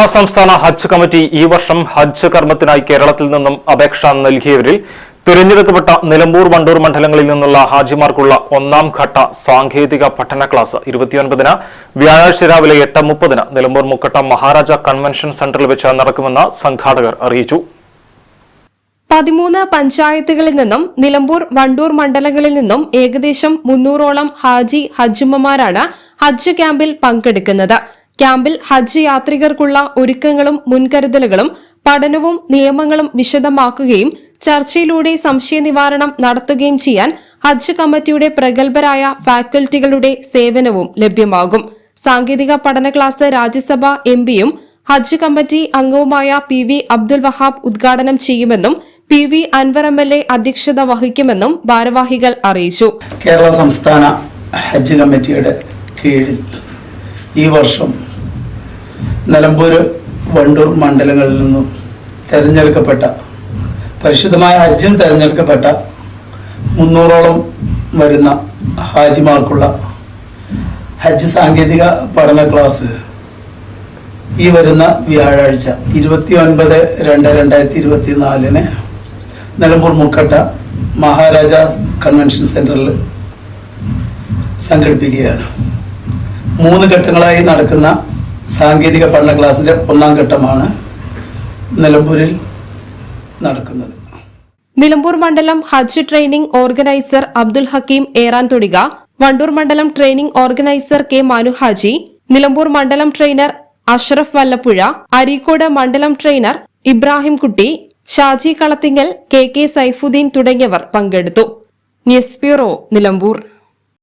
കേരള സംസ്ഥാന ഹജ്ജ് കമ്മിറ്റി ഈ വർഷം ഹജ്ജ് കർമ്മത്തിനായി കേരളത്തിൽ നിന്നും അപേക്ഷ നൽകിയവരിൽ തിരഞ്ഞെടുക്കപ്പെട്ട നിലമ്പൂർ വണ്ടൂർ മണ്ഡലങ്ങളിൽ നിന്നുള്ള ഹാജിമാർക്കുള്ള ഒന്നാം ഘട്ട സാങ്കേതിക പഠന ക്ലാസ് ഇരുപത്തിയൊൻപതിന് വ്യാഴാഴ്ച രാവിലെ എട്ട് മുപ്പതിന് നിലമ്പൂർ മുക്കട്ട മഹാരാജ കൺവെൻഷൻ സെന്ററിൽ വെച്ച് നടക്കുമെന്ന് സംഘാടകർ അറിയിച്ചു. പതിമൂന്ന് പഞ്ചായത്തുകളിൽ നിന്നും നിലമ്പൂർ വണ്ടൂർ മണ്ഡലങ്ങളിൽ നിന്നും ഏകദേശം മുന്നൂറോളം ഹാജി ഹജ്ജുമ്മമാരാണ് ഹജ്ജ് ക്യാമ്പിൽ പങ്കെടുക്കുന്നത്. ക്യാമ്പിൽ ഹജ്ജ് യാത്രികർക്കുള്ള ഒരുക്കങ്ങളും മുൻകരുതലുകളും പഠനവും നിയമങ്ങളും വിശദമാക്കുകയും ചർച്ചയിലൂടെ സംശയ നിവാരണം നടത്തുകയും ചെയ്യാൻ ഹജ്ജ് കമ്മിറ്റിയുടെ പ്രഗത്ഭരായ ഫാക്കൽറ്റികളുടെ സേവനവും ലഭ്യമാകും. സാങ്കേതിക പഠന ക്ലാസ് രാജ്യസഭ എം പിയും ഹജ്ജ് കമ്മിറ്റി അംഗവുമായ പി വി അബ്ദുൽ വഹാബ് ഉദ്ഘാടനം ചെയ്യുമെന്നും P V Anvar M L A അധ്യക്ഷത വഹിക്കുമെന്നും ഭാരവാഹികൾ അറിയിച്ചു. കേരള സംസ്ഥാന ഹജ്ജ് കമ്മിറ്റിയുടെ കീഴിൽ ഈ വർഷം നിലമ്പൂർ വണ്ടൂർ മണ്ഡലങ്ങളിൽ നിന്നും തിരഞ്ഞെടുക്കപ്പെട്ട പരിശുദ്ധമായ ഹജ്ജിന് തിരഞ്ഞെടുക്കപ്പെട്ട മുന്നൂറോളം വരുന്ന ഹാജിമാർക്കുള്ള ഹജ്ജ് സാങ്കേതിക പഠന ക്ലാസ് ഈ വരുന്ന വ്യാഴാഴ്ച ഇരുപത്തി ഒൻപത് രണ്ട് രണ്ടായിരത്തി ഇരുപത്തി നാലിന് നിലമ്പൂർ മുക്കട്ട മഹാരാജ കൺവെൻഷൻ സെന്ററിൽ സംഘടിപ്പിക്കുകയാണ്. മൂന്ന് ഘട്ടങ്ങളായി നടക്കുന്ന സാങ്കേതിക പഠന ക്ലാസ്സിന്റെ ഒന്നാം ഘട്ടമാണ് നിലമ്പൂരിൽ നടക്കുന്നത്. നിലമ്പൂർ മണ്ഡലം Hajj training organiser Abdul Hakeem Eran Thodika Wandoor മണ്ഡലം training organiser K Manu Haji Nilambur മണ്ഡലം ട്രെയിനർ അഷ്റഫ് വല്ലപ്പുഴ അരീക്കോട് മണ്ഡലം trainer Ibrahim Kutty Shaji Kalathingal K K Saifuddin തുടങ്ങിയവർ പങ്കെടുത്തു. News bureau Nilambur.